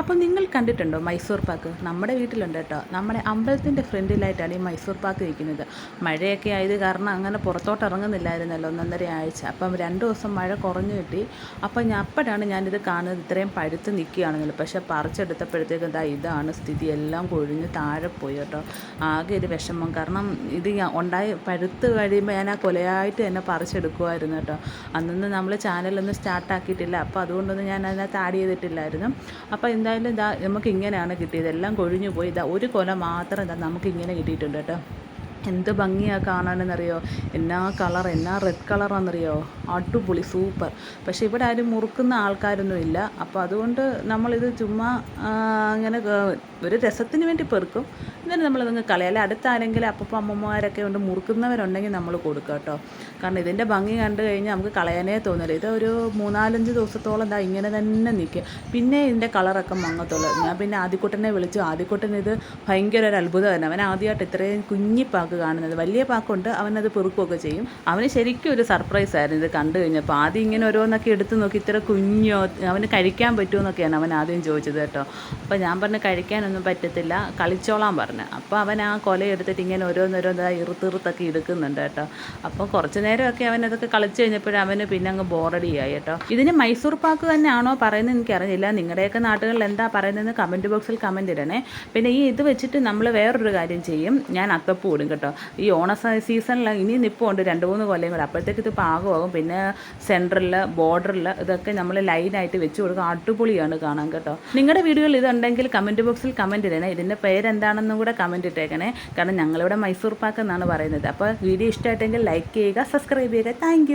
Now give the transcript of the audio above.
അപ്പോൾ നിങ്ങൾ കണ്ടിട്ടുണ്ടോ മൈസൂർ പാക്ക്? നമ്മുടെ വീട്ടിലുണ്ട് കേട്ടോ. നമ്മുടെ അമ്പലത്തിന്റെ ഫ്രണ്ടിലായിട്ടാണ് ഈ മൈസൂർ പാക്ക് വയ്ക്കുന്നത് മഴയൊക്കെ ആയത് കാരണം അങ്ങനെ പുറത്തോട്ട് ഇറങ്ങുന്നില്ലായിരുന്നല്ലോ ഒന്നൊന്നര ആഴ്ച. അപ്പം രണ്ട് ദിവസം മഴ കുറഞ്ഞു കിട്ടി. അപ്പം ഞാൻ അപ്പോഴാണ് ഞാനിത് കാണുന്നത് ഇത്രയും പഴുത്ത് നിൽക്കുകയാണെന്നല്ലോ പക്ഷേ പറിച്ചെടുത്തപ്പോഴത്തേക്കും ഇതാ ഇതാണ് സ്ഥിതി. എല്ലാം കൊഴിഞ്ഞ് താഴെ പോയി കേട്ടോ. ആകെ ഒരു വിഷമം. കാരണം ഇത് ഉണ്ടായി പഴുത്ത് കഴിയുമ്പോൾ ഞാൻ ആ കൊലയായിട്ട് തന്നെ പറിച്ചെടുക്കുമായിരുന്നു കേട്ടോ. അന്നൊന്നും നമ്മൾ ചാനലൊന്നും സ്റ്റാർട്ടാക്കിയിട്ടില്ല. അപ്പോൾ അതുകൊണ്ടൊന്നും ഞാൻ അതിനകത്ത് ആഡ് ചെയ്തിട്ടില്ലായിരുന്നു. അപ്പോൾ എന്തായാലും ഇതാ നമുക്ക് ഇങ്ങനെയാണ് കിട്ടിയത്. എല്ലാം കൊഴിഞ്ഞു പോയി ഇതാ ഒരു കൊല മാത്രം ഇതാ നമുക്ക് ഇങ്ങനെ കിട്ടിയിട്ടുണ്ട് കേട്ടോ. എന്ത് ഭംഗിയാണ് കാണാനെന്നറിയോ? എന്നാ കളർ എന്നാ റെഡ് കളറാണെന്നറിയോ അടിപൊളി സൂപ്പർ. പക്ഷെ ഇവിടെ ആരും മുറുക്കുന്ന ആൾക്കാരൊന്നും ഇല്ല. അപ്പോൾ അതുകൊണ്ട് നമ്മളിത് ചുമ്മാ അങ്ങനെ ഒരു രസത്തിന് വേണ്ടി പെറുക്കും. എന്നിട്ട് നമ്മളതങ്ങ് കളയാം. അടുത്ത ആരെങ്കിലും അപ്പം അമ്മമാരൊക്കെ ഉണ്ട് മുറുക്കുന്നവരുണ്ടെങ്കിൽ നമ്മൾ കൊടുക്കുക കേട്ടോ. കാരണം ഇതിന്റെ ഭംഗി കണ്ടു കഴിഞ്ഞാൽ നമുക്ക് കളയാനേ തോന്നില്ല ഇത് ഒരു മൂന്നാലഞ്ച് ദിവസത്തോളം എന്താ ഇങ്ങനെ തന്നെ നിൽക്കുക പിന്നെ ഇതിന്റെ കളറൊക്കെ മങ്ങത്തുള്ളൂ. ഞാൻ പിന്നെ ആദ്യക്കുട്ടനെ വിളിച്ചു. ആദ്യക്കുട്ടൻ ഇത് ഭയങ്കര ഒരു അത്ഭുതമായിരുന്നു അവൻ ആദ്യമായിട്ട് ഇത്രയും കുഞ്ഞി പാക്ക് കാണുന്നത്. വലിയ പാക്കുണ്ട്. അവനത് പെറുക്കുകയൊക്കെ ചെയ്യും. അവന് ശരിക്കും ഒരു സർപ്രൈസ് ആയിരുന്നു. ഇത് കണ്ടു കഴിഞ്ഞപ്പോൾ ആദ്യം ഇങ്ങനെ ഓരോന്നൊക്കെ എടുത്ത് നോക്കി ഇത്ര കുഞ്ഞോ അവന് കഴിക്കാൻ പറ്റുമോ എന്നൊക്കെയാണ് അവൻ ആദ്യം ചോദിച്ചത് കേട്ടോ. അപ്പോൾ ഞാൻ പറഞ്ഞു കഴിക്കാനൊന്നും പറ്റത്തില്ല. കളിച്ചോളാൻ പറഞ്ഞു. അപ്പോൾ അവൻ ആ കൊല എടുത്തിട്ട് ഇങ്ങനെ ഓരോന്നോരോന്ന് ഇറുത്തിറുത്തൊക്കെ എടുക്കുന്നുണ്ട് കേട്ടോ. അപ്പോൾ കുറച്ച് നേരമൊക്കെ അവൻ അതൊക്കെ കളിച്ചു കഴിഞ്ഞപ്പോഴും അവന് പിന്നെ അങ്ങ് ബോറടിയായി കേട്ടോ. ഇതിന് മൈസൂർ പാക്ക് തന്നെയാണോ പറയുന്നത് എനിക്കറിയില്ല നിങ്ങളുടെയൊക്കെ നാട്ടുകളിൽ എന്താ പറയുന്നതെന്ന് കമന്റ് ബോക്സിൽ കമന്റ് ഇടണേ. പിന്നെ ഈ ഇത് വെച്ചിട്ട് നമ്മൾ വേറൊരു കാര്യം ചെയ്യും. ഞാൻ അത്തപ്പൂ ഇടും കേട്ടോ. ഈ ഓണ സീസണിൽ ഇനി നിപ്പുണ്ട് രണ്ട് മൂന്ന് കൊല്ലം കൂടെ. അപ്പോഴത്തേക്ക് ഇത് പാകമാകും പിന്നെ സെന്ററിൽ ബോർഡറിൽ ഇതൊക്കെ നമ്മൾ ലൈനായിട്ട് വെച്ച് കൊടുക്കും. അടിപൊളിയാണ് കാണാൻ കേട്ടോ. നിങ്ങളുടെ വീഡിയോയിൽ ഇതുണ്ടെങ്കിൽ കമന്റ് ബോക്സിൽ കമന്റ് ഇടണേ. ഇതിന്റെ പേരെന്താണെന്നും കൂടെ കമന്റ് ഇട്ടേക്കണേ. കാരണം ഞങ്ങളിവിടെ മൈസൂർ പാക്ക് എന്നാണ് പറയുന്നത്. അപ്പോൾ വീഡിയോ ഇഷ്ടമായിട്ടെങ്കിൽ ലൈക്ക് ചെയ്യുക സബ്സ്ക്രൈബ് ചെയ്യുക. താങ്ക്